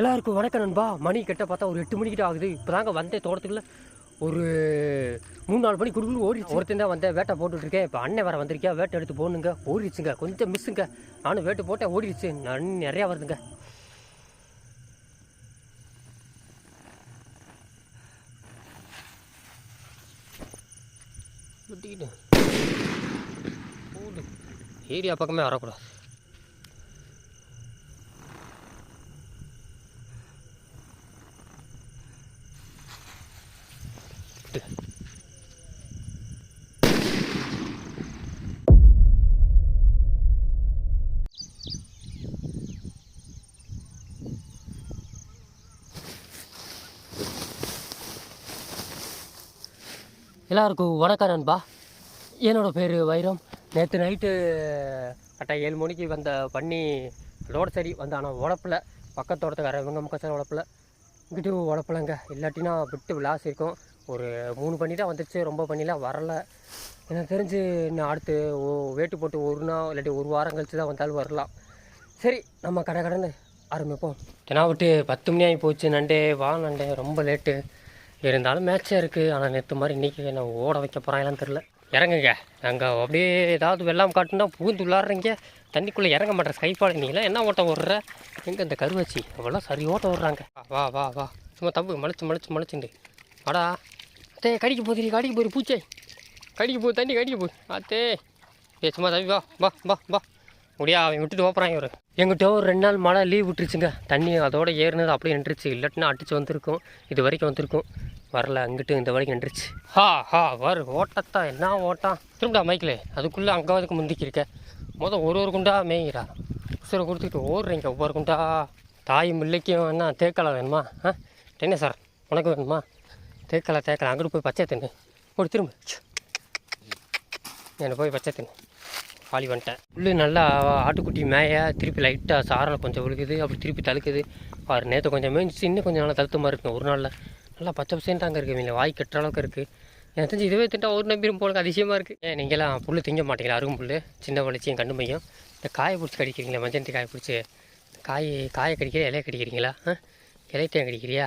எல்லாருக்கும் வணக்கம் நண்பா. மணி கெட்ட பார்த்தா ஒரு எட்டு மணிக்கிட்ட ஆகுது. இப்போ தாங்க வந்தேன் தோட்டத்துக்குள்ள. ஒரு மூணு நாலு மணி குடுக்குள்ள ஓடிச்சு ஒருத்தன் தான் வந்தேன். வேட்டை போட்டுட்டு இருக்கேன் இப்போ அண்ணன் வர வந்திருக்கேன் வேட்டை எடுத்து போகணுங்க ஓடிடுச்சுங்க கொஞ்சம் மிஸ்ஸுங்க நானும் வேட்டு போட்டேன். ஓடிடுச்சு நான் நிறையா வருதுங்க. ஏரியா பக்கமே வரக்கூடாது. எல்லாருக்கும் வணக்கம் நண்பா. என்னோட பேர் வைரம். நேற்று நைட்டு கரெக்டாக ஏழு மணிக்கு வந்த பண்ணி லோடு சரி வந்த ஆனால் உழப்பில் பக்கத்தோட்டத்துக்கார இவங்க முக்கச்சார உழப்பில். இங்கிட்டு உழப்பலங்க. இல்லாட்டினா விட்டு விளாசி இருக்கும். ஒரு மூணு பண்ணி தான் வந்துச்சு ரொம்ப பண்ணிலாம் வரல. எனக்கு தெரிஞ்சு இன்னும் அடுத்து ஓ வேட்டு போட்டு ஒரு நாள் இல்லாட்டி ஒரு வாரம் கழித்து தான் வந்தாலும் வரலாம். சரி நம்ம கடை கடந்து ஆரம்பிப்போம். ஏன்னா விட்டு பத்து மணி ஆகி போச்சு நண்டே வா நண்டே ரொம்ப லேட்டு இருந்தாலும் மேட்சாக இருக்குது ஆனால் நேற்று மாதிரி இன்றைக்கி நான் ஓட வைக்க போகிறாங்களான்னு தெரில இறங்குங்க. நாங்கள் அப்படியே ஏதாவது வெள்ளாம் காட்டுனா புகுந்து விளாட்றீங்க தண்ணிக்குள்ளே இறங்க மாட்டேன். ஸ்கைஃபால் நீங்களாம் என்ன ஓட்டம் விடுற எங்கே இந்த கருவச்சி? அவெல்லாம் சரி ஓட்டம் விடுறாங்க வா வா வா. சும்மா தப்பு மலைச்சு மலைச்சு மலைச்சுண்டு. வாடா. அத்தே கடிக்க போகுது கடிக்க போகுது பூச்சே. கடிக்க போகுது தண்ணி கடிக்க போகுது. அத்தே. ஏ சும்மா தம்பி வா வா வா வா. முடியா அவன் விட்டுட்டு போகிறான் இவர். எங்கிட்ட ஒரு ரெண்டு நாள் மழை லீவ் விட்டுருச்சுங்க. தண்ணி அதோட ஏறினது அப்படியே நின்றுச்சு இல்லாட்டினா அடிச்சு வந்திருக்கும். இது வரைக்கும் வந்திருக்கும். வரல அங்கிட்டு இந்த வரைக்கும் நின்றுச்சு ஹா ஹா வரு. ஓட்டத்தா என்ன ஓட்டம்? திரும்படா மைக்கில் அதுக்குள்ளே அங்கே அதுக்கு முந்திக்கிருக்க மொதல் ஒரு ஒரு குண்டா மேய்கிறா உசுரை கொடுத்துக்கிட்டு ஓடுறீங்க ஒவ்வொரு குண்டா. தாய் முல்லைக்கும் என்ன தேக்கலை வேணுமா? ஆ? என்ன சார்? உனக்கு வேணுமா? தேக்கலை தேக்கலை. அங்கிட்டு போய் பச்சை தின்னு ஒரு திரும்ப. என்னை போய் பச்சை தின்னு காலி வந்துட்டேன் புல்லு நல்லா ஆட்டுக்குட்டி மேய திருப்பி லைட்டாக சாரல் கொஞ்சம் விழுகுது அப்படி திருப்பி தழுக்குது. அவர் நேற்று கொஞ்சம் மேய்ச்சி இன்னும் கொஞ்சம் நல்லா தழுத்தமாக இருக்கும் ஒரு நாளில். நல்லா பச்சை பசேன்னு தாங்க இருக்குது இல்லை வாய் கட்டுற அளவுக்கு இருக்குது எனக்கு தெரிஞ்சு இதுவே திட்டா ஒரு நம்பிரும் போலுக்கு அதிசயமாக இருக்குது ஏன் நீங்களாம் புல் திங்க மாட்டீங்களா அருகும் புல் சின்ன வளர்ச்சியும் கண்டு மையம் இந்த காயை பிடிச்சி கடிக்கிறீங்களா மஞ்சள் காயை பிடிச்சி? காய் காயை கடிக்கிற இலையை கடிக்கிறீங்களா? ஆ? இலையத்தையும் கடிக்கிறியா?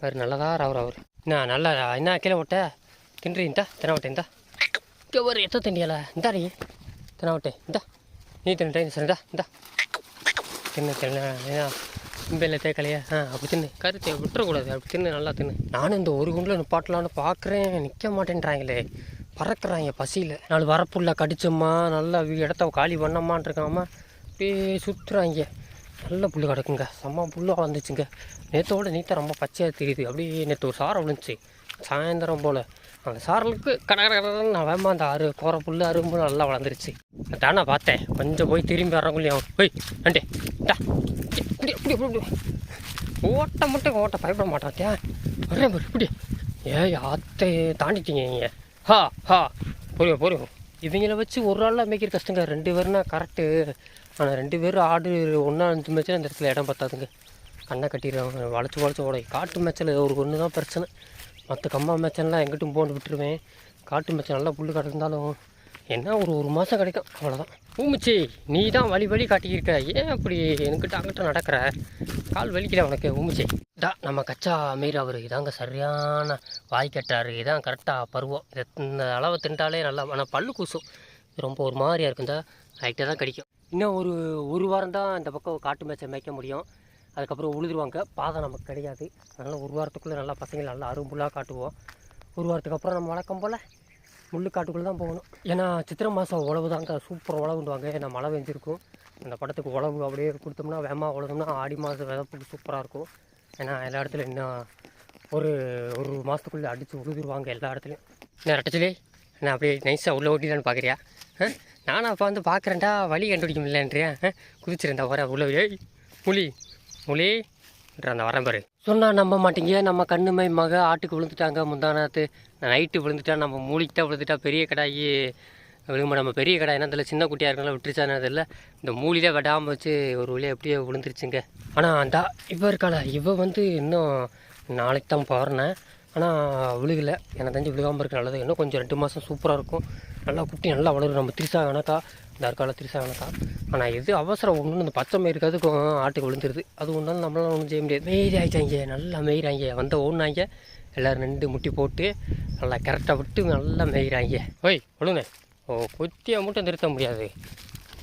வேறு நல்லதா அவர் அவர். என்ன நல்லா என்ன கீழே விட்ட தின்றி தின விட்டேன் இந்தா. ஒரு எத்த தண்டியால இந்தா தினா விட்டு இந்தா நீ தின்னு டைம் சார் இந்தா தின்னு தின்னு ஏன்னா இம்பையில் தேக்கலையா ஆ அப்படி தின்னு கருத்தை விட்டுறக்கூடாது அப்படி தின்னு நல்லா தின்னு நானும் இந்த ஒரு குண்டில் நிப்பாட்டலான்னு பார்க்குறேன் நிற்க மாட்டேன்றாங்களே பறக்குறாங்க பசியில் நாலு வரப்புள்ள கடிச்சோமா நல்லா இடத்த காலி பண்ணமான் இருக்காம அப்படியே சுற்றுறாங்க நல்ல புல் கிடக்குங்க செம்ம புல்லு வளர்ந்துச்சுங்க நேற்றோட நீத்த ரொம்ப பச்சையாக தெரியுது அப்படியே நேற்று ஒரு சாரம் விழுந்துச்சு சாயந்தரம் போல் அந்த சாரலுக்கு கட கட நான் வேமா அந்த ஆறு கோர புல் அரும்பு நல்லா வளர்ந்துருச்சு. தானே பார்த்தேன். கொஞ்சம் போய் திரும்பி வர்றவங்களையும் போய் அண்டே டா இப்படி இப்படி இப்படி ஓட்ட மட்டும் ஓட்ட பயப்பட மாட்டாத்தியா வரேன் பாரு இப்படி. ஏய் ஆத்தை தாண்டிட்டீங்க நீங்கள் ஹா ஹா. புரியும் புரியும். இவங்கள வச்சு ஒரு நாளில் மேய்க்கிற கஷ்டங்க. ரெண்டு பேர்னா கரெக்டு ஆனால் ரெண்டு பேரும் ஆடு ஒன்றா அஞ்சு மேய்ச்சல் அந்த இடத்துல இடம் பத்தாதுங்க. கண்ணை கட்டிடுறாங்க. வளைச்சு வளைச்சு ஓட. காட்டு மேய்ச்சல் ஒரு ஒன்று தான் பிரச்சனை. மற்ற கம்பா மேய்ச்சல்லாம் எங்கிட்டும் போட்டு விட்டுருவேன். காட்டு மேச்சை நல்லா புல் கிடந்தாலும் என்ன ஒரு ஒரு மாதம் கிடைக்கும். அவ்வளோதான் ஊமிச்சி நீ தான் வழி வழி காட்டியிருக்க. ஏன் அப்படி என்கிட்ட அங்கிட்ட நடக்கிற? கால் வலிக்கல உனக்கு ஊமிச்சி டா நம்ம கச்சா மீர் அவர் இதாங்க சரியான வாய் கட்டாரு. இதான் கரெக்டாக பருவம். இந்த அளவை தின்ட்டாலே நல்லா ஆனால் பல்லு கூசும். ரொம்ப ஒரு மாதிரியாக இருக்குந்தா லைட்டாக தான் கிடைக்கும். இன்னும் ஒரு ஒரு வாரம் தான் இந்த பக்கம் காட்டு மேய்ச்சல் மேய்க்க முடியும். அதுக்கப்புறம் உழுதுருவாங்க. பாதை நமக்கு கிடையாது. அதனால் ஒரு வாரத்துக்குள்ளே நல்லா பசங்களை நல்லா அரும்புல்லாக காட்டுவோம். ஒரு வாரத்துக்கு அப்புறம் நம்ம வழக்கம் போல் முள் காட்டுக்குள்ளே தான் போகணும். ஏன்னா சித்திரை மாதம் உழவு தாங்க சூப்பர் உழவுண்டுவாங்க ஏன்னா மழை பெஞ்சிருக்கும். அந்த படத்துக்கு உழவு அப்படியே கொடுத்தோம்னா வேமா உழவுனா ஆடி மாதம் விதப்புக்கு சூப்பராக இருக்கும். ஏன்னா எல்லா இடத்துலையும் இன்னும் ஒரு ஒரு மாதத்துக்குள்ளே அடித்து உழுதுருவாங்க எல்லா இடத்துலையும். என்ன ரெட்டச்சிலே நான் அப்படியே நைஸாக உள்ளே ஓட்டிலான்னு பார்க்குறியா ஆ? நானும் அப்போ வந்து பார்க்குறேன்டா வழி கண்டுபிடிக்க முடியலன்றியா? குதிச்சிருந்தா வர உள்ள. ஏய் முலி அந்த வரேன் பாரு. சொன்னால் நம்ப மாட்டீங்க. நம்ம கண்ணுமை மக ஆட்டுக்கு விழுந்துட்டாங்க. முந்தானத்து நைட்டு விழுந்துட்டா நம்ம மூலிக்கு தான் விழுந்துட்டா பெரிய கடாயி விழுங்க நம்ம பெரிய கடை என்ன தெரியல சின்ன குட்டியாக இருக்கலாம் விட்டுருச்சானு தெரியல. இந்த மூலிலே விடாமல் வச்சு ஒரு வழியாக எப்படியோ விழுந்துருச்சுங்க. ஆனால் அந்த இவ இருக்காள? இவ வந்து இன்னும் நாளைக்கு தான் போகிறேன் ஆனால் விழுகலை. எனக்கு தெரிஞ்சு விழுகாமல் இருக்க நல்லது. இன்னும் கொஞ்சம் ரெண்டு மாதம் சூப்பராக இருக்கும். நல்லா குட்டி நல்லா வளரும். நம்ம திரிசா கணக்கா தற்கால திரிசாவனை தான் ஆனால் எது அவசரம் ஒன்று இந்த பச்சை மயிருக்கு அதுக்கும் ஆட்டுக்கு விழுந்துருது. அது ஒன்றாலும் நம்மளால ஒன்றும் செய்ய முடியாது. மெயிரி ஆகிட்டாங்க நல்லா மெயிறாங்க வந்த ஓடுனாங்க எல்லோரும் நின்று முட்டி போட்டு நல்லா கரெக்டாக விட்டு நல்லா மெயிறாங்க ஓய் ஒழுங்க. ஓ கொத்தியை மட்டும் திருத்த முடியாது.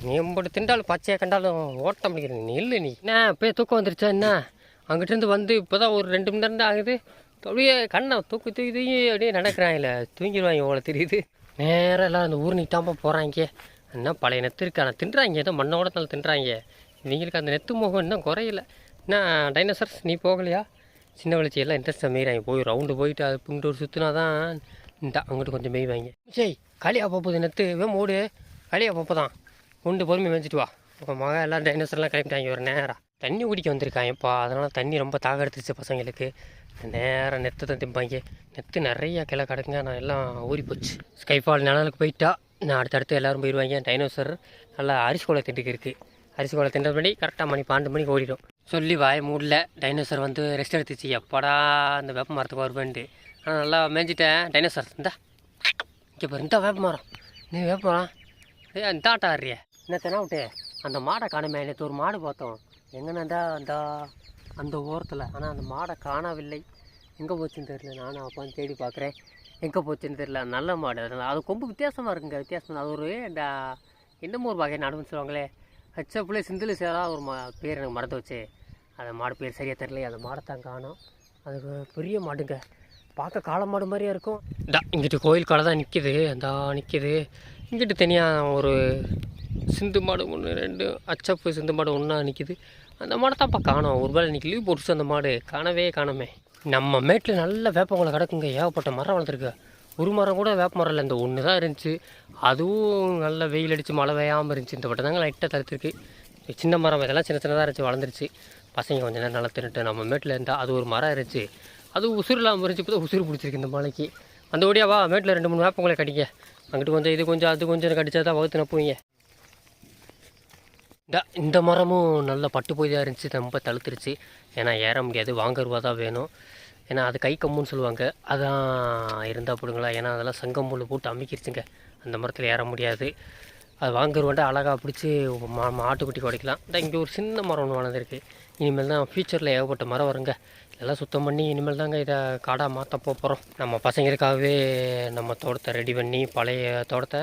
நீ எம்பட்டு திண்டாலும் பச்சையை கண்டாலும் ஓட்ட முடியாது. நீ இல்லை நீ. என்ன போய் தூக்கம் வந்துருச்சா என்ன? அங்கிட்டிருந்து வந்து இப்போ தான் ஒரு ரெண்டு மணி நேரம் தான் ஆகுது. அப்படியே கண்ணை தூக்கி தூக்கி தூக்கி அப்படியே நடக்கிறாங்கல்ல தூங்கிடுவாங்க உங்களை தெரியுது. நேராக எல்லாம் அந்த ஊர் நிற்காமல் போகிறாங்க என்ன பழைய நெத்து இருக்கான தின்றாங்க ஏதோ மண்ணோட நாள் தின்றாங்க. இவங்களுக்கு அந்த நெத்து முகம் இன்னும் குறையில. என்ன டைனோசர்ஸ் நீ போகலையா? சின்ன வளர்ச்சி எல்லாம் இன்ட்ரெஸ்ட்டாக மேய்றாங்க போய் ரவுண்டு போயிட்டு அது இங்கிட்டு ஒரு சுற்றினா தான் இந்த அங்கிட்டு கொஞ்சம் மேய்வாங்க சரி களியாக போகுது நெத்து. இவன் மூடு. களியாக போப்போ தான் உண்டு பொறுமை மேய்ச்சிட்டு வா. உங்கள் மக எல்லாம் டைனோசர்லாம் கிளம்பிட்டாங்க. ஒரு நேரம் தண்ணி குடிக்க வந்திருக்காங்கப்பா அதனால் தண்ணி ரொம்ப தாக எடுத்துச்சு பசங்களுக்கு. நேராக நெத்தை தான் திம்பாங்க. நெத்து நிறைய கிளை கிடக்குங்க. நான் எல்லாம் ஊறி போச்சு ஸ்கைஃபால் நிழலுக்கு போயிட்டா. நான் அடுத்தடுத்து எல்லோரும் போயிடுவாங்க. டைனோசர் நல்லா அரிசி கோலை திண்டுக்கு இருக்குது அரிசி கோலை திண்ட பண்ணி கரெக்டாக மணி பன்னெண்டு மணிக்கு ஓடிடும். சொல்லி வாய மூடல டைனோசர் வந்து ரெஸ்ட் எடுத்துச்சு. எப்படா அந்த வேப்ப மரத்துக்கு வருவேன்ட்டு. ஆனால் நல்லா மேய்ஞ்சிட்டேன் டைனோசர் இந்தா. இங்கே பாரு இந்த வேப்ப மரம். நீ வேப்ப மரம்? ஏ இந்த ஆட்டம் என்ன தெனா விட்டு? அந்த மாடை காணுமே நேற்று ஒரு மாடு பார்த்தோம். எங்கன்னா அந்த அந்த ஓரத்தில். ஆனால் அந்த மாடை காணவில்லை. எங்கே போச்சுன்னு தெரியல. நானும் அப்போ தேடி பார்க்குறேன். எங்கே போச்சுன்னு தெரியல. நல்ல மாடு. அதனால அது கொம்பு வித்தியாசமாக இருக்குங்க. வித்தியாசம் அது ஒரு இந்த என்னமோ ஒரு வகை நடுவுன்னு சொல்லுவாங்களே. ஹச்சப்பிள்ளை சிந்தில் சேரா ஒரு மா பேர் எனக்கு மறந்து வச்சு அந்த மாடு பேர் சரியாக தெரியல அந்த மாடை தான் காணும். அது பெரிய மாடுங்க. பார்க்க காளை மாடு மாதிரியே இருக்கும். டா இங்கிட்டு கோயில் காலை தான் நிற்கிது அந்த நிற்கிது இங்கிட்டு தனியாக ஒரு சிந்து மாடு ஒன்று ரெண்டு அச்சப்பு சிந்து மாடு ஒன்றா நிற்கிது அந்த மாடை தான்ப்பா காணும். ஒரு வேளை இன்றைக்கி லீவ் போட்டுச்சு அந்த மாடு. காணவே காணோமே. நம்ம மேட்டில் நல்ல வேப்பங்களை கிடக்குங்க. ஏகப்பட்ட மரம் வளர்த்துருக்கு. ஒரு மரம் கூட வேப்ப மரம் இல்லை. இந்த ஒன்று தான் இருந்துச்சு. அதுவும் நல்ல வெயில் அடித்து மழை பெய்யாமல் இருந்துச்சு. இந்த வட்டம் தாங்க லைட்டாக தடுத்துருக்கு. சின்ன மரம் இதெல்லாம் சின்ன சின்னதாக இருந்துச்சு வளர்ந்துருச்சு. பசங்க கொஞ்ச நேரம் நல்லா தின்னுட்டு நம்ம மேட்டில் இருந்தால் அது ஒரு மரம் இருந்துச்சு. அது உசுறு இல்லாமல் இருந்துச்சு. இப்போ தான் உசுறு பிடிச்சிருக்கு இந்த மலைக்கு. அந்த ஓடியா வா மேட்டில் ரெண்டு மூணு வேப்பங்களை கடிங்க. அங்கிட்டு கொஞ்சம் இது கொஞ்சம் அது கொஞ்சம் கடிச்சா தான் வகுத்து நப்புவீங்க. இந்த இந்த மரமும் நல்ல பட்டு போய் தான் இருந்துச்சு ரொம்ப தழுத்துருச்சு. ஏன்னா ஏற முடியாது வாங்கருவா தான் வேணும். ஏன்னா அது கை கம்முன்னு சொல்லுவாங்க. அதான் இருந்தால் போடுங்களா. ஏன்னா அதெல்லாம் சங்கம் முள் போட்டு அமைக்கிருச்சுங்க. அந்த மரத்தில் ஏற முடியாது. அது வாங்குறவன்ட்டு அழகாக பிடிச்சி மா மாட்டுக்குட்டி உடைக்கலாம். இந்த இங்கே ஒரு சின்ன மரம் ஒன்று வளர்ந்துருக்கு. இனிமேல் தான் ஃப்யூச்சரில் ஏகப்பட்ட மரம் வருங்க. இதெல்லாம் சுத்தம் பண்ணி இனிமேல் தாங்க இதை காடாக மாற்ற போகிறோம் நம்ம பசங்களுக்காகவே நம்ம தோட்டத்தை ரெடி பண்ணி பழைய தோட்டத்தை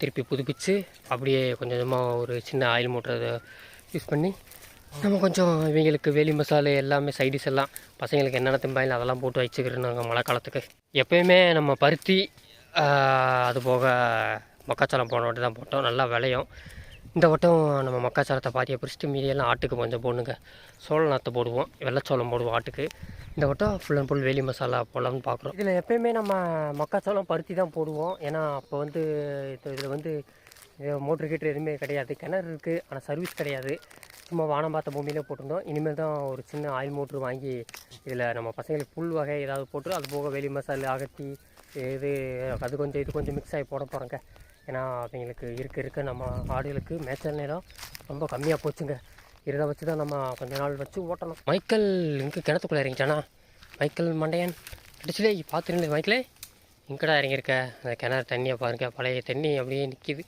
திருப்பி புதுப்பித்து அப்படியே கொஞ்சம் கொஞ்சமாக ஒரு சின்ன ஆயில் மோட்டரை யூஸ் பண்ணி நம்ம கொஞ்சம் இவங்களுக்கு வேலி மசாலு எல்லாமே சைடிஸ் எல்லாம் பசங்களுக்கு என்னென்ன திம்பாயில் அதெல்லாம் போட்டு வச்சுக்கிறோம் நாங்கள் மழை காலத்துக்கு. எப்பயுமே நம்ம பருத்தி அது போக மக்காச்சோளம் போன வாட்டி தான் போட்டோம். நல்லா விளையும். இந்த வட்டம் நம்ம மக்காச்சோளத்தை பாதியை பிடிச்சிட்டு மீதியெல்லாம் ஆட்டுக்கு கொஞ்சம் போடணுங்க சோள நாற்று போடுவோம். வெள்ளைச்சோளம் போடுவோம் ஆட்டுக்கு. இந்த வட்டம் ஃபுல் அண்ட் ஃபுல் வேலி மசாலா போடலாம்னு பார்க்குறோம் இதில் எப்பயுமே நம்ம மக்காச்சோளம் பருத்தி தான் போடுவோம். ஏன்னா அப்போ வந்து இதில் வந்து மோட்ரு கீட்ரு எதுவுமே கிடையாது. கிணறு இருக்குது ஆனால் சர்வீஸ் கிடையாது. சும்மா வானம் பார்த்த பூமியிலே போட்டிருந்தோம். இனிமேல் தான் ஒரு சின்ன ஆயில் மோட்ரு வாங்கி இதில் நம்ம பசங்களுக்கு புல் வகை ஏதாவது போட்டு அது போக வேலி மசாலா அகத்தி இது அது கொஞ்சம் இது கொஞ்சம் மிக்ஸ் ஆகி போட போகிறோங்க ஏன்னா அவங்களுக்கு இருக்க இருக்க நம்ம ஆடுகளுக்கு மேய்ச்சல் நேரம் ரொம்ப கம்மியாக போச்சுங்க. இதை வச்சு தான் நம்ம கொஞ்ச நாள் வச்சு ஓட்டணும். மைக்கேல் இங்கே கிணத்துக்குள்ளே இறங்கிட்டானா? மைக்கேல் மண்டையன் கிடச்சிலே பார்த்துருந்தேன் மைக்கிலே இங்கடா இறங்கியிருக்க? அந்த கிணறு தண்ணியை பாருங்கள் பழைய தண்ணி அப்படியே நிற்கிது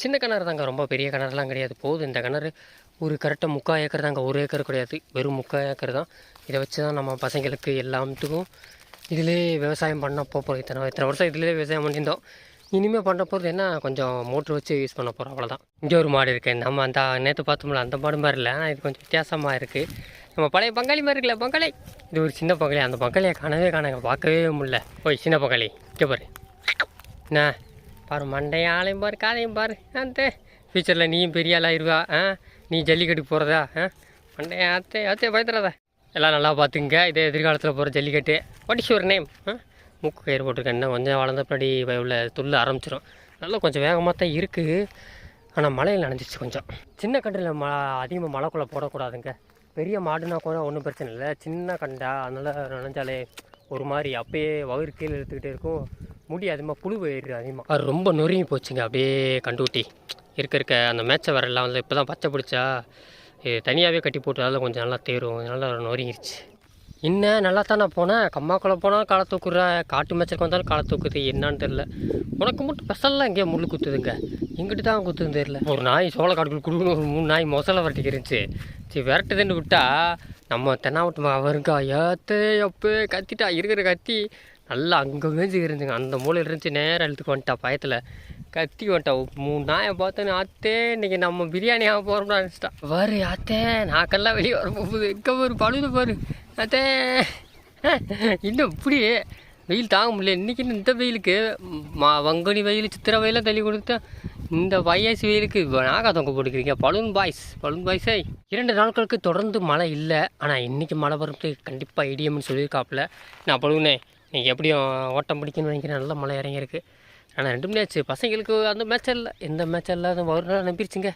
சின்ன கிணறு தாங்க ரொம்ப பெரிய கிணறுலாம் கிடையாது. போதும் இந்த கிணறு ஒரு கரெக்டாக முக்கால் ஏக்கர் தாங்க ஒரு ஏக்கர் கிடையாது. வெறும் முக்கால் ஏக்கர் தான். இதை வச்சு தான் நம்ம பசங்களுக்கு எல்லாத்துக்கும் இதிலே விவசாயம் பண்ண போகிறோம் இத்தனை இத்தனை வருஷம் இதிலே விவசாயம் பண்ணியிருந்தோம். இனிமேல் பண்ண போகிறது என்ன? கொஞ்சம் மோட்ரு வச்சு யூஸ் பண்ண போகிறோம் அவ்வளோதான் இங்கே ஒரு மாடு இருக்குது நம்ம அந்த நேற்று பார்த்தோம்ல அந்த மாடு மாதிரி இல்லை. ஆனால் இது கொஞ்சம் வித்தியாசமாக இருக்குது நம்ம பழைய பங்காளி மாதிரி இருக்குல்ல பங்காளி? இது ஒரு சின்ன பங்காளி அந்த பங்காளியை காணவே காணாங்க பார்க்கவே முடியல. ஓய் சின்ன பங்காளி இங்கே பாரு. என்ன? பாரு மண்டையாலையும் பாரு காதையும் பாரு. அந்த ஃபியூச்சரில் நீயும் பெரிய ஆளாயிருவா ஆ? நீ ஜல்லிக்கட்டுக்கு போகிறதா ஆ? மண்டைய அத்தை அத்தை பயத்துறாத எல்லாம் நல்லா பார்த்துங்க இதே எதிர்காலத்தில் போகிற jallikattu. What is your name ஆ? மூக்கு கயிறு போட்டிருக்கேன். என்ன கொஞ்சம் வளர்ந்த பின்னாடி உள்ள துள்ள ஆரம்பிச்சிடும் நல்லா கொஞ்சம் வேகமாக தான் இருக்குது ஆனால் மழையில் நனைஞ்சிச்சு கொஞ்சம். சின்ன கண்ட்ரியில் ம அதிகமாக மழைக்குள்ளே போடக்கூடாதுங்க. பெரிய மாடுனா கூட ஒன்றும் பிரச்சனை இல்லை. சின்ன கண்டா அதனால் நினைஞ்சாலே ஒரு மாதிரி அப்பயே வயிறு கீழே இழுத்துக்கிட்டே இருக்கும். முடி அதிகமாக புழு போயிடுது அதிகமாக அது ரொம்ப நொறுங்கி போச்சுங்க அப்படியே கண்டுகுட்டி. இருக்க இருக்க அந்த மேட்சை வரலாம் வந்து இப்போ தான் பச்சை பிடிச்சா இது தனியாகவே கட்டி போட்டு அதில் கொஞ்சம் நல்லா தேரும். நல்லா நொறுங்கிருச்சு. இன்னும் நல்லா தான் நான் போனேன். கம்மாக்குள்ளே போனால் காலை தூக்குற காட்டு மேய்ச்சலுக்கு வந்தாலும் காலை தூக்குது என்னன்னு தெரில உனக்கு மட்டும் ஸ்பெஷல்லாம் எங்கேயோ முள் குத்துதுங்க. இங்கிட்டு தான் குத்துதுன்னு தெரில ஒரு நாய் சோள காட்டுக்குள் கொடுக்கணும் ஒரு மூணு நாய் மொசலை வரட்டிக்கு இருந்துச்சு. சரி விரட்டுதுன்னு விட்டா நம்ம தென்னாவட்டம் அவருங்க ஏத்தே அப்பே கத்திட்டா இருக்கிற கத்தி நல்லா அங்கே மேய்ச்சி இருந்துங்க அந்த மூலையில் இருந்துச்சு நேராக எழுத்துக்கு வந்துட்டா பயத்தில். கத்தி வந்துட்டா. மூணு நாயை பார்த்தேன்னு ஆத்தே இன்னைக்கு நம்ம பிரியாணி ஆக போகிறோம்னு நினச்சிட்டா. பாரு ஆத்தே நாக்கெல்லாம் வெளியே வர போகுது எங்கே பாரு பழுது பாரு. அதே இன்னும் இப்படி வெயில் தாங்க முடியல. இன்றைக்கி இந்த வெயிலுக்கு மா வங்கனி வெயில் சித்திரை வெயிலாம் தள்ளி கொடுத்தா இந்த வயசு வெயிலுக்கு நாகா தொங்க போட்டுக்கிறீங்க. பலூன் பாய்ஸ் பலூன் பாய்ஸே. இரண்டு நாட்களுக்கு தொடர்ந்து மழை இல்லை. ஆனால் இன்றைக்கி மழை வரும்னு கண்டிப்பாக இடியம்னு சொல்லியிருக்காப்புல. நான் பலூனே நீங்கள் எப்படியும் ஓட்டம் பிடிக்கணும்னு நினைக்கிறேன். நல்ல மழை இறங்கியிருக்கு. ஆனால் ரெண்டு மேட்ச் பசங்களுக்கு அந்த மேட்ச் இல்லை எந்த மேட்ச் இல்லாத ஒரு நாள் நம்பிருச்சுங்க.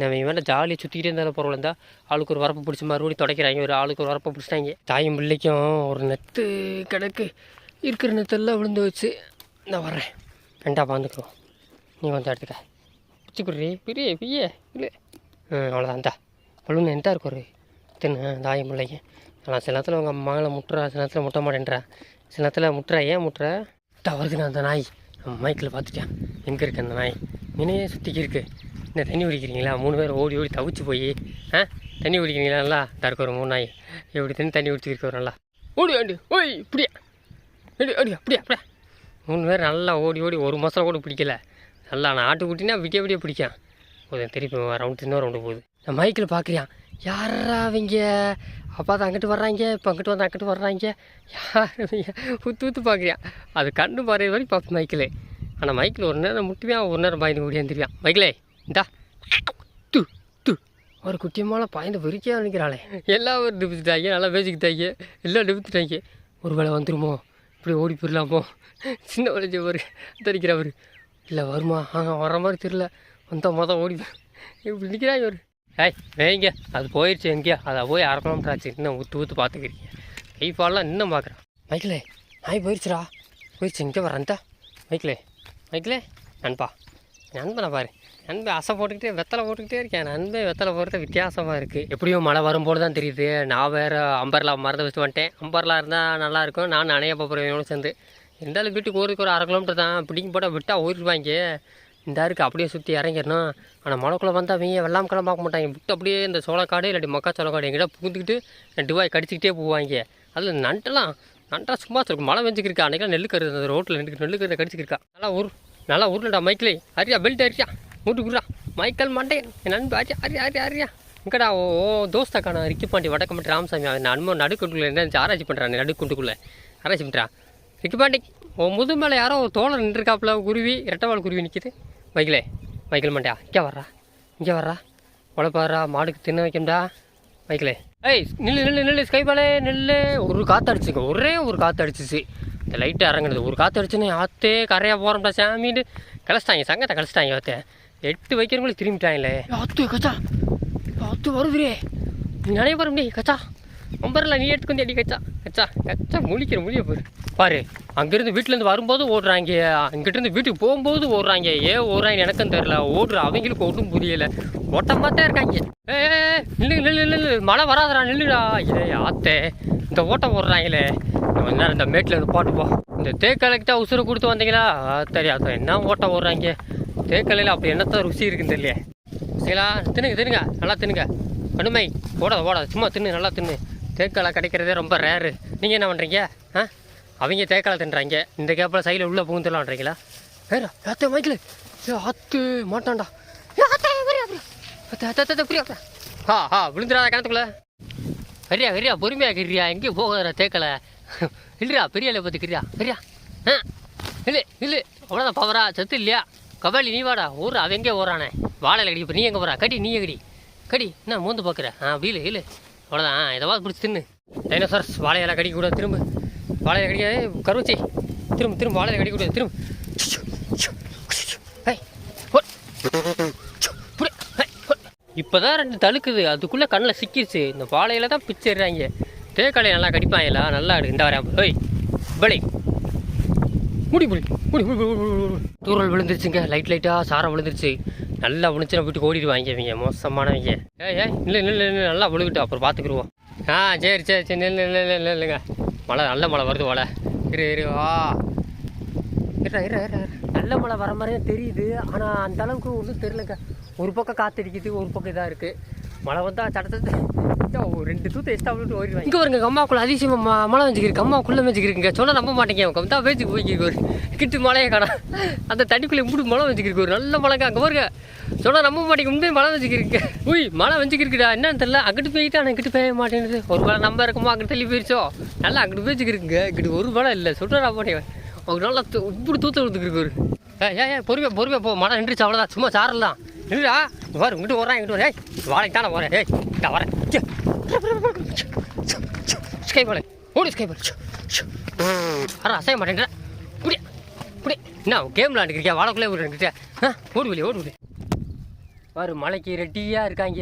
நம்ம இவன் ஜாலியாக சுற்றிக்கிட்டே இருந்தாலும் பரவாயில்ல. ஆளுக்கு ஒரு வரப்பு பிடிச்ச மறுபடியும் தொடக்கிறாங்க. ஒரு ஆளுக்கு ஒரு வரப்பை பிடிச்சிட்டாங்க. தாயும் பிள்ளைக்கும் ஒரு நெத்து கிடக்கு. இருக்கிற நெத்தெல்லாம் விழுந்து வச்சு நான் வர்றேன். ரெண்டா பாந்துக்குறோம் நீ வந்து எடுத்துக்க. பிச்சு குடுறி பெரிய இல்லை ம் அவ்வளோதான் இந்தா. பலூன் எந்த இருக்கும் ஒரு தின்னு தாயம் பிள்ளைங்க ஆனால் சில நேரத்தில் உங்கள் மகளை முட்டுறா சில நேரத்தில் முட்ட மாட்டேன்றா. சில நேரத்தில் முட்டுறா ஏன் முட்டுற? தவறுது நான் அந்த நாய். மைக்கில் பார்த்துட்டேன் எங்கே இருக்கு அந்த நாய்? மீனே சுற்றிக்கி இருக்குது என்ன தண்ணி குடிக்கிறீங்களா? மூணு பேர் ஓடி ஓடி தவிச்சு போய் ஆ? தண்ணி குடிக்கிறீங்களா? நல்லா தடுக்க ஒரு மூணு நாய். எப்படி தண்ணி தண்ணி குடிச்சிருக்கோம் நல்லா. ஓடி ஆண்டு ஓய் இப்படியா? அடி அடி அப்படியா? அப்படியா? மூணு பேர் நல்லா ஓடி ஓடி ஒரு மாதம் கூட பிடிக்கல. நல்லா நான் ஆட்டுக்குட்டினா விடிய விடிய பிடிக்கான் போதும் திருப்பி ரவுண்டு இன்னும் ரவுண்டு போகுது. நான் மைக்கில் பார்க்குறியான் யாரா அவங்க அப்பா தான் அங்கிட்டு வர்றாங்க. இப்போ அங்கிட்டு வந்து அங்கிட்டு வர்றாங்க. யார் இவங்க? ஊத்து ஊத்து பார்க்குறியான் அது கண்ணு பாரு வரைக்கும் பார்ப்பேன் மைக்கில் ஆனால் மைக்கில் ஒரு நேரம் முட்டுவியான் ஒரு நேரம் பாய்ந்து ஓடியாந்துருவியான் மைக்கிலே இந்தா. து து. ஒரு குட்டியமான பயந்து வெறிக்கையாக நிற்கிறாளே எல்லாம் ஒரு டிபிச்சுட்டாங்க நல்லா பேசிக்கிட்டாங்க எல்லாம் டிபிச்சுட்டாங்க ஒரு வேளை வந்துருமோ? இப்படி ஓடி போயிடலாமோ சின்ன வளைஞ்ச ஒரு தரிக்கிறவர் இல்லை வருமா? ஆ வர மாதிரி தெரில வந்தால் மொதல் ஓடி இப்படி நிற்கிறாங்க ஒரு ஏய் வேங்க. அது போயிடுச்சு எங்கேயா. அதை போய் அரை கிலோமீட்டர் ஆச்சு இன்னும் ஊற்று ஊற்று பார்த்துக்கிறீங்க. கை பால்லாம் இன்னும் பார்க்குறேன். மைக்கிளே நாய் போயிடுச்சுடா போயிடுச்சு இங்கே வரேன்டா மைக்கிளே மைக்கிளே நண்பா. நண்பனை பாரு. நண்பை அசை போட்டுக்கிட்டே வெத்தலை போட்டுக்கிட்டே இருக்கேன். நண்பன் வெத்தலை போடுறது வித்தியாசமாக இருக்குது எப்படியும் மழை வரும்போது தான் தெரியுது. நான் வேறு அம்பர்லா மறந்து வச்சுட்டு வந்துட்டேன். அம்பர்லா இருந்தால் நல்லாயிருக்கும் நான் நனைய போகிறேன் சேர்ந்து. இருந்தாலும் வீட்டுக்கு ஊருக்கு ஒரு அரை கிலோமீட்டர் தான். பிடிக்கும் போட்டால் விட்டால் ஓடிடுவாங்க. இந்த இருக்குது அப்படியே சுற்றி இறங்கிடணும். ஆனால் மழைக்குள்ளே வந்தால் அவங்க வெள்ளாம் கிளம்ப பார்க்க மாட்டாங்க. விட்டு அப்படியே இந்த சோளக்காடு இல்லாட்டி மக்கா சோளக்காடு எங்கிட்ட புகுந்துக்கிட்டு டிவாய் வாய் கடிச்சிக்கிட்டே போவாங்க. அதில் நண்டெல்லாம் நண்டா சும்மா இருக்கும் மழை வெஞ்சிக்கிருக்கா அன்றைக்கெல்லாம் நெல்லு கருது அந்த ரோட்டில் நின்று நெல்லு கருதை கடிச்சிக்கிருக்கா. நல்லா ஊர் நல்லா ஊர்லடா மைக்கிலே அரியா பெல்ட் அரியா. மூட்டுக்குறா மைக்கேல் மண்டே என் நண்பு அரியா ஆரியா ஆரியா ஆரியா இங்கடா ஓ ஓ தோஸ்தா காணா ரிக்கிப்பாண்டி வடக்கம்பட்டி ராமசாமி அவன் அனும நடுக்குண்டுக்குள்ளே என்ன ஆராய்ச்சி பண்ணுறான் நடுக்குண்டுக்குள்ளே ஆராய்ச்சி பண்ணுறான் ரிக்கிப்பாண்டி உன் முது மேலே யாரோ ஒரு தோழர் நின்றுருக்காப்புல குருவி இரட்டவாள் குருவி நிற்கிது மைக்கிளே மைக்கேல் மண்டையா இங்கே வர்றா இங்கே வர்றா. உழப்பாடுறா மாடுக்கு தின்ன வைக்கம்டா மைக்கிளே ஏய் நில்லு நில்லு நில்லு ஸ்கைபாலே நில்லு. ஒரு காற்று அடிச்சுங்க ஒரே ஒரு காற்று அடிச்சிச்சு. இந்த லைட்டு இறங்குனது. ஒரு காற்று அடிச்சுன்னு ஆத்தே கரையாக போகிறோம்டா சாமின்னு. கிளச்சிட்டாங்க சங்கத்தை கிளச்சிட்டாங்க ஆத்தே எட்டு வைக்கிறவங்களும் திரும்பிட்டாங்களே. ஆத்து கச்சா. ஆத்து வருதுரே. நீ நிறைய வரும் நீ கச்சா. நம்பரில் நீ எடுத்துக்கு வந்து அடி கச்சா. கச்சா கச்சா முழிக்கிற முழிய பாரு. பாரு அங்கேருந்து வீட்டிலேருந்து வரும்போது ஓடுறாங்க. அங்கிட்டிருந்து வீட்டுக்கு போகும்போது ஓடுறாங்க. ஏன் ஓடுறாங்க எனக்கும் தெரில ஓடுற அவங்களுக்கு ஒன்றும் புரியல. ஓட்டமாக தான் இருக்காங்க. ஏ நில்லு நில்லு நில்லு மழை வராதடா நில்லுடா. இதே ஆத்தே இந்த ஓட்டம் ஓடுறாங்களே. கொஞ்ச நேரம் இந்த மேட்டில் இருந்து பாட்டு போ. இந்த தேக்கலைக்கு தான் உசுறு கொடுத்து வந்தீங்களா? தெரியாது என்ன ஓட்டம் ஓடுறாங்க? தேக்கலையில் அப்படி என்னத்தான் ருசி இருக்குன்னு தெரியல சரிங்களா? தின்னுங்க தின்னுங்க. நல்லா தின்னுங்க. கடுமை ஓடாத ஓடாத சும்மா தின்னு நல்லா தின்னு. தேக்கலை கிடைக்கிறதே ரொம்ப ரேரு. நீங்கள் என்ன பண்ணுறீங்க ஆ? அவங்க தேக்கலை தின்றாங்க. இந்த கேப்பில் சைடில் உள்ளே புகுந்துடலான்றீங்களா? வேறு அத்தை மைக்கில் ஏ அத்து மாட்டான்டா. ஏ, அத்தை, புரியா, புரியா. விழுந்துடாத கிணத்துக்குள்ள. ஹரியா ஹரியா பொறுமையாக கிரியா. எங்கேயும் போகிற தேக்கலை. இல்லையா பெரிய இல்லை பார்த்து கிரியா. ஹரியா ஆ இல்லை இல்லை. அவ்வளோதான் பவரா செத்து இல்லையா? கபாலி நீ வாடா. ஊர் அவன் எங்கே ஓடுறானே? வாழையில கடி இப்போ நீ எங்கே போகிறா கடி நீ கடி கடி என்ன மூந்து பார்க்குற? ஆ வீலு இல்லை அவ்வளோதான் எதாவது பிடிச்சி தின்னு. டைனோசார்ஸ் வாழையில கடிக்க கூடாது. திரும்ப. வாழையில கடிக்காது கருவச்சி. திரும்ப திரும்ப வாழையில கடிக்க கூடாது. திரும்ப. ஏய், ஓ. இப்போதான் ரெண்டு தழுக்குது. அதுக்குள்ளே கண்ணில் சிக்கிருச்சு. இந்த வாழையில தான் பிச்சிடுறாங்க தேக்காலையை நல்லா கடிப்பாங்களா? நல்லா இருக்கு. இந்த வரேன் ஓய் பலி முடி முடி முடி முடி முடி, முடி, முடி. தூரல் விழுந்துருச்சுங்க. லைட் லைட்டாக சாரம் விழுந்துருச்சு. நல்லா விழுந்துச்சுன்னா வீட்டுக்கு ஓடிடுவாங்க இவங்க மோசமானவங்க. ஏய் ஏய் இல்லை இல்லை இல்லை நல்லா விழுகட்டும் அப்புறம் பார்த்துக்குருவோம். ஆ சரி சரி சரி. நில்லு நில்லு நில்லு நில்லுங்க. மழை நல்ல மழை வருது போல. இரு இரு வா. இரு இரு இரு நல்ல மழை வர மாதிரியே தெரியுது. ஆனால் அந்த அளவுக்கு ஒன்றும் தெரியலங்க. ஒரு பக்கம் காற்று அடிக்குது ஒரு பக்கம் இதாக இருக்குது மழை வந்தால் சட்டத்தை ரெண்டு தூத்து எக்ஸ்ட்ரா விட்டு ஓடிடுவாங்க. இங்கே வருங்க அம்மாக்குள்ள அதிசயமாக ம மழை வச்சுக்கிருக்கு அம்மாக்குள்ளே வச்சுக்கிருங்க சொன்னால் நம்ப மாட்டேங்க. அவங்க வந்தால் பேச்சுக்கு போய்க்கிருக்கு ஒரு கிட்டு மழையை காணா. அந்த தண்ணிக்குள்ளே மூடு மழை வச்சுக்கிருக்கு ஒரு நல்ல மழைங்க அங்கே பாருங்க. சொன்னால் நம்ப மாட்டேங்க. உண்மையை மழை வச்சுக்கிருக்கு உய் மழை வச்சுக்கிருக்குடா என்னன்னு தெரியல. அங்கிட்டு போயிட்டா அங்கிட்டு போய மாட்டேங்குது. ஒரு வேளை நம்ம இருக்குமா அங்கிட்டு தள்ளி போயிடுச்சோ நல்லா அங்கிட்டு போய்ச்சிக்கிருக்குங்க இங்கிட்டு ஒரு மழை இல்லை. சொல்கிறா மாட்டேன் அவங்க நல்லா து- இப்படி தூத்து விழுந்துருக்கு ஒரு ஏ ஏ ஏ பொறுமையாக பொறுமையா போ. மழை நின்றுச்சு அவ்வளோதான் சும்மா சாரலாம். நின்றுடா இங்க பாரு இங்கிட்டு வரேன் இங்கிட்டு வரேன் ஏய் வாழைக்கு தானே வரேன் ஏய் இந்தா வரேன். ஸ்கை பால் ஓடி ஸ்கை பால் அரை அசைய மாட்டேங்கிற? இப்படி இப்படி என்ன கேம் விளாண்டுக்கிறியா வாழைக்குள்ளே விளாண்டுக்கிறியா ஆ ஓடி வெளியே ஓடி வெளியே பாரு மலைக்கு ரெட்டியாக இருக்காங்க.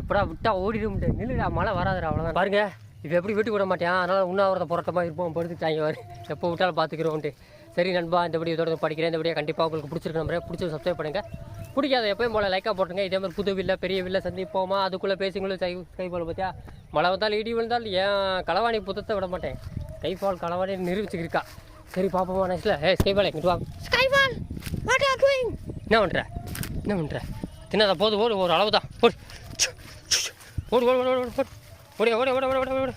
எப்படா விட்டா ஓடிட முடியாது நில்லுடா மழை வராதுடா அவ்வளோதான் பாருங்க இப்போ எப்படி விட்டு விட மாட்டேன் அதனால் உண்ணாவிரத போராட்டமாக இருப்போம் படுத்துட்டாங்க பாரு. எப்போ விட்டாலும் பார்த்துக்கிறோன்ட்டு சரி நண்பா இந்த வீடியோ தொடர்ந்து படிக்கிறேன். இந்த வீடியோ கண்டிப்பாக உங்களுக்கு பிடிச்சிருக்கு நம்பரே பிடிச்சி சப்ஸ்கிரைப் பண்ணுங்கள் பிடிக்காத எப்பயும் போல் லைக்காக போட்டுருங்க. இதே மாதிரி புது வில்ல பெரிய வில்ல சந்திப்போமா? அதுக்குள்ளே பேசிங்களும் கை கை போல் பார்த்தியா மழை வந்தாலும் இடி விழுந்தாலும் ஏன் களவாணி புத்தத்தை விட மாட்டேன்? கைஃபால் களவாணி நிரூபிச்சுக்கிருக்கா சரி பார்ப்போமா நெக்ஸ்ட்டில் ஏ ஸ்கைபால் இங்கிட்டு வாங்க என்ன பண்ணுற என்ன பண்ணுற தின்னாத போது ஓடு ஒரு அளவு தான் ஓடு ஓடு ஓடு ஓடு ஓடு. ஓடு ஓடி ஓடி ஓட ஓட ஓட ஓட.